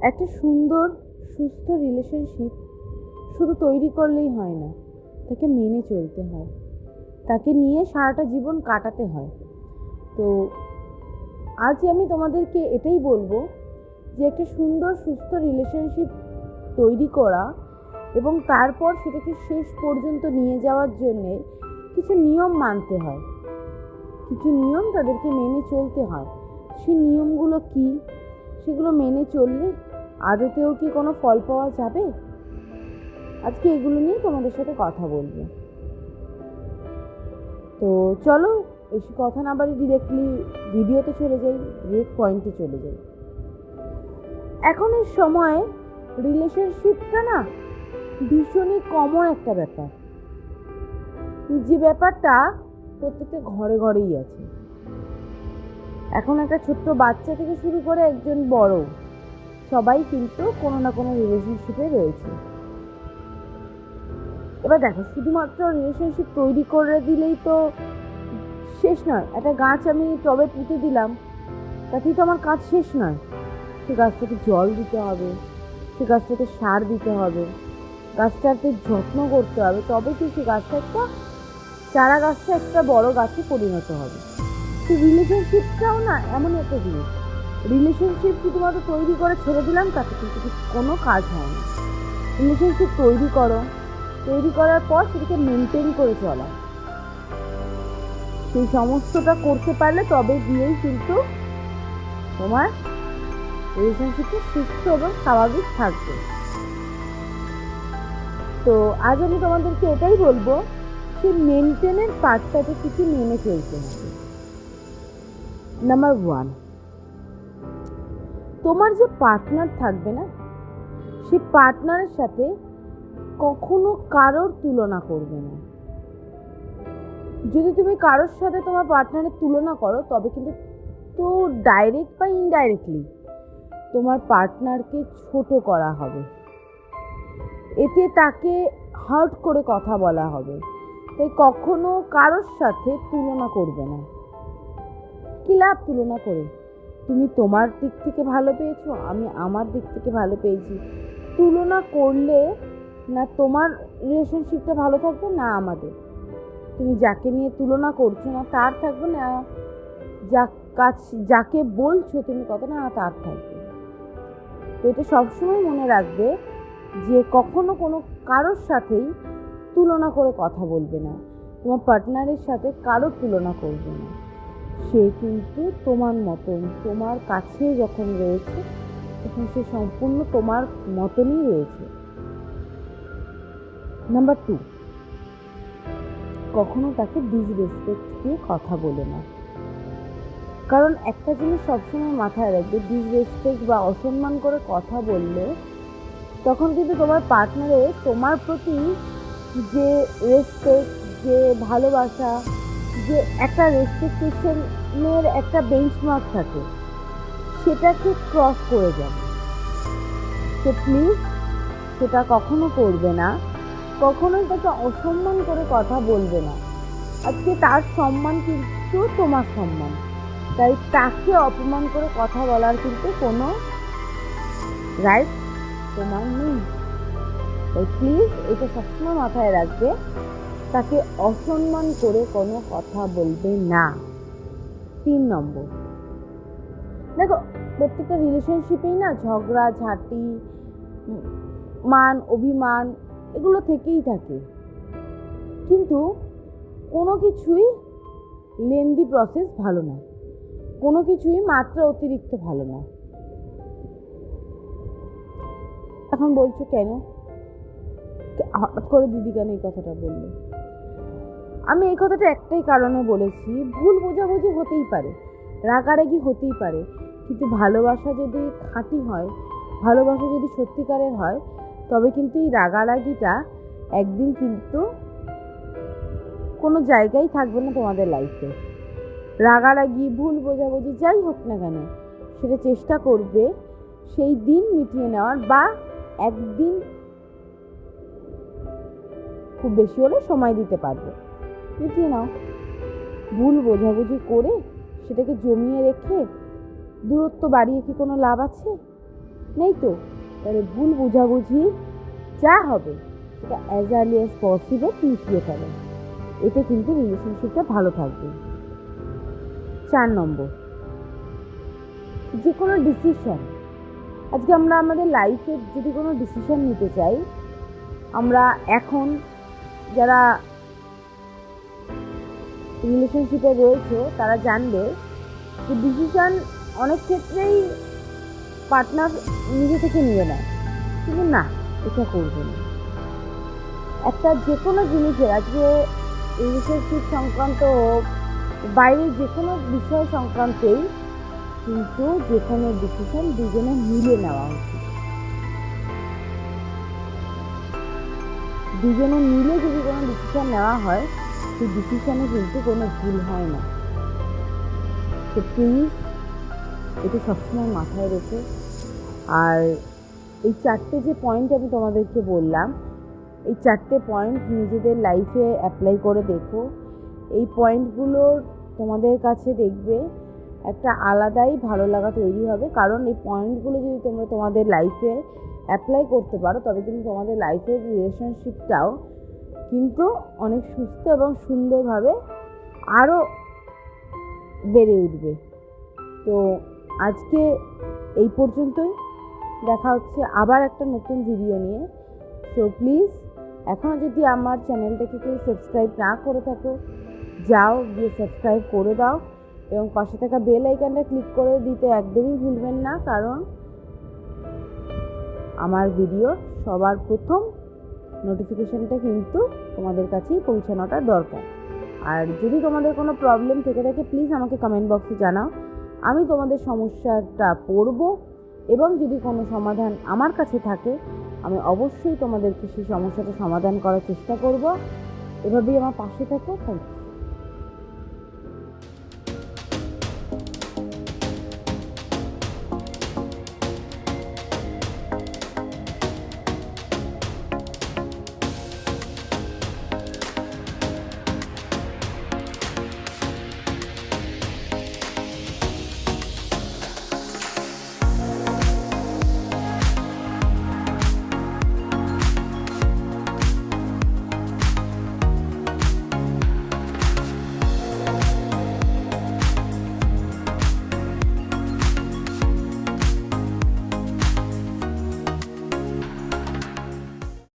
একটা সুন্দর, সুস্থ রিলেশনশিপ শুধু তৈরি করলেই হয় না, তাকে মেনে চলতে হয়। তাকে নিয়ে সারাটা জীবন কাটাতে হয়। তো আজ আমি তোমাদেরকে এটাই বলব যে একটা সুন্দর, সুস্থ রিলেশনশিপ তৈরি করা এবং তারপর সেটাকে শেষ পর্যন্ত নিয়ে যাওয়ার জন্যে কিছু নিয়ম মানতে হয়। কিছু নিয়ম তাদেরকে মেনে চলতে হয়। সেই নিয়মগুলো কি? সেগুলো মেনে চললে আদতেও কি কোনো ফল পাওয়া যাবে? আজকে এগুলো নিয়ে তোমাদের সাথে কথা বলব। তো চলো, বেশি কথা না বাড়ি ডিরেক্টলি ভিডিওতে চলে যাই ডিরেক্ট পয়েন্টে চলে যাই। এখনের সময় রিলেশনশিপটা না ভীষণই কমন একটা ব্যাপার। যে ব্যাপারটা প্রত্যেকটা ঘরে ঘরেই আছে। এখন একটা ছোট্ট বাচ্চা থেকে শুরু করে একজন বড়। সবাই কিন্তু কোনো না কোনো রিলেশনশিপে রয়েছে। এবার দেখো, শুধুমাত্র রিলেশনশিপ তৈরি করে দিলেই তো শেষ নয়। একটা গাছ আমি টবে পুঁতে দিলাম, তাতেই তো আমার কাজ শেষ নয়। সে গাছটাকে জল দিতে হবে, সে গাছটাকে সার দিতে হবে গাছটাকে যত্ন করতে হবে তবে কি সে গাছটা একটা চারা গাছটা একটা বড় গাছে পরিণত হবে। তো রিলেশনশিপটাও না এমন একটা জিনিস। রিলেশনশিপ শুধুমাত্র তৈরি করে ছেড়ে দিলাম, তাতে কিন্তু কোনো কাজ হয় না রিলেশনশিপ তৈরি করো। তৈরি করার পর সেটাকে মেনটেন করে চলা। সেই সমস্তটা করতে পারলে তবে গিয়েই কিন্তু তোমার রিলেশনশিপটা সুস্থ এবং স্বাভাবিক থাকবে। তো আজ আমি তোমাদেরকে এটাই বলব সেই মেনটেনের পার্টটাতে কিছু মেনে চলতে হবে। নাম্বার ওয়ান তোমার যে পার্টনার থাকবে না সেই পার্টনারের সাথে কখনো কারোর তুলনা করবে না। যদি তুমি কারোর সাথে তোমার পার্টনারের তুলনা করো, তবে কিন্তু তো ডাইরেক্ট বা ইনডাইরেক্টলি তোমার পার্টনারকে ছোট করা হবে। এতে তাকে হার্ট করে কথা বলা হবে। তাই কখনো কারোর সাথে তুলনা করবে না। কি লাভ তুলনা করে? তুমি তোমার দিক থেকে ভালো পেয়েছ, আমি আমার দিক থেকে ভালো পেয়েছি। তুলনা করলে না তোমার রিলেশনশিপটা ভালো থাকবে, না আমাদের। তুমি যাকে নিয়ে তুলনা করছ না, তার থাকবে না। যা কাজ, যাকে বলছো তুমি কথা না, তার থাকবে। তো এটা সবসময় মনে রাখবে যে কখনো কোনো কারোর সাথেই তুলনা করে কথা বলবে না। তোমার পার্টনারের সাথে কারোর তুলনা করবে না। সে কিন্তু তোমার মতন, তোমার কাছে যখন রয়েছে, তখন সে সম্পূর্ণ তোমার মতনই রয়েছে। নাম্বার টু কখনো তাকে ডিসরেসপেক্ট দিয়ে কথা বলে না। কারণ একটা জিনিস সবসময় মাথায় রাখবে ডিসরেসপেক্ট বা অসম্মান করে কথা বললে, তখন কিন্তু তোমার পার্টনারে তোমার প্রতি যে রেসপেক্ট যে ভালোবাসা যে একটা রেসপেক্টেশনের একটা বেঞ্চমার্ক থাকে, সেটাকে ক্রস করে যাবে তো প্লিজ সেটা কখনো করবে না, কখনোই তাকে অসম্মান করে কথা বলবে না। আজকে তার সম্মান কিন্তু তোমার সম্মান। তাই তাকে অপমান করে কথা বলার কিন্তু কোনো রাইট তোমার নেই। তাই প্লিজ এটা সবসময় মাথায় রাখবে। তাকে অসম্মান করে কোনো কথা বলবে না। তিন নম্বর। দেখো, প্রত্যেকটা রিলেশনশিপেই না ঝগড়া, ঝাঁটি, মান, অভিমান এগুলো থেকেই থাকে। কিন্তু কোনো কিছুই লেন্দি প্রসেস ভালো না। কোনো কিছুই মাত্রা অতিরিক্ত ভালো না। এখন বলছো কেন? হঠাৎ করে দিদি কেন এই কথাটা বলল? আমি এই কথাটা একটাই কারণে বলেছি, ভুল বোঝাবুঝি হতেই পারে, রাগারাগি হতেই পারে, কিন্তু ভালোবাসা যদি খাঁটি হয়, ভালোবাসা যদি সত্যিকারের হয়, তবে কিন্তু এই রাগারাগিটা একদিন কিন্তু কোনো জায়গায় থাকবে না তোমাদের লাইফে রাগারাগি, ভুল বোঝাবুঝি যাই হোক না কেন, সেটা চেষ্টা করবে সেই দিন মিটিয়ে নেওয়ার বা একদিন খুব বেশি হলে সময় দিতে পারবে। মিটিয়ে নাও। ভুল বোঝাবুঝি করে সেটাকে জমিয়ে রেখে দূরত্ব বাড়িয়ে কি কোনো লাভ আছে? নেই তো। তাহলে ভুল বোঝাবুঝি যা হবে সেটা অ্যাজ আর্লি অ্যাজ পসিবল মিটিয়ে ফেলো। এতে কিন্তু রিলেশনশিপটা ভালো থাকবে। চার নম্বর। যে কোনো ডিসিশন আজকে আমরা আমাদের লাইফে যদি কোনো ডিসিশন নিতে চাই, আমরা এখন যারা রিলেশনশিপে রয়েছে, তারা জানবে যে ডিসিশন অনেক ক্ষেত্রেই পার্টনার নিজে থেকে নিয়ে নেয়। কিন্তু না, এটা করবে না। একটা যে কোনো জিনিসের, আজকে রিলেশনশিপ সংক্রান্ত হোক, বাইরের যে কোনো বিষয় সংক্রান্তেই কিন্তু যে কোনো ডিসিশন দুজনে মিলে নেওয়া উচিত। দুজনে মিলে যদি কোনো ডিসিশন নেওয়া হয় সেই ডিসিশনে কিন্তু কোনো ভুল হয় না। তো প্লিজ এটা সবসময় মাথায় রেখে। আর এই চারটে যে পয়েন্ট আমি তোমাদেরকে বললাম, এই চারটে পয়েন্ট নিজেদের লাইফে অ্যাপ্লাই করে দেখো। এই পয়েন্টগুলোর তোমাদের কাছে দেখবে একটা আলাদাই ভালো লাগা তৈরি হবে। কারণ এই পয়েন্টগুলো যদি তোমরা তোমাদের লাইফে অ্যাপ্লাই করতে পারো, তবে কিন্তু তোমাদের লাইফের রিলেশনশিপটাও কিন্তু অনেক সুস্থ এবং সুন্দরভাবে আরও বেড়ে উঠবে। তো আজকে এই পর্যন্তই। দেখা হচ্ছে আবার একটা নতুন ভিডিও নিয়ে। সো প্লিজ এখনও যদি আমার চ্যানেলটাকে কেউ সাবস্ক্রাইব না করে থাকো, যাও, গিয়ে সাবস্ক্রাইব করে দাও এবং পাশে থাকা বেল আইকনটা ক্লিক করে দিতে একদমই ভুলবেন না, কারণ আমার ভিডিও সবার প্রথম নোটিফিকেশনটা কিন্তু তোমাদের কাছেই পৌঁছানোটা দরকার। আর যদি তোমাদের কোনো প্রবলেম থেকে থাকে প্লিজ আমাকে কমেন্ট বক্সে জানাও। আমি তোমাদের সমস্যাটা পড়ব এবং যদি কোনো সমাধান আমার কাছে থাকে, আমি অবশ্যই তোমাদেরকে সেই সমস্যাটা সমাধান করার চেষ্টা করব। এভাবেই আমার পাশে থাকো থ্যাংক ইউ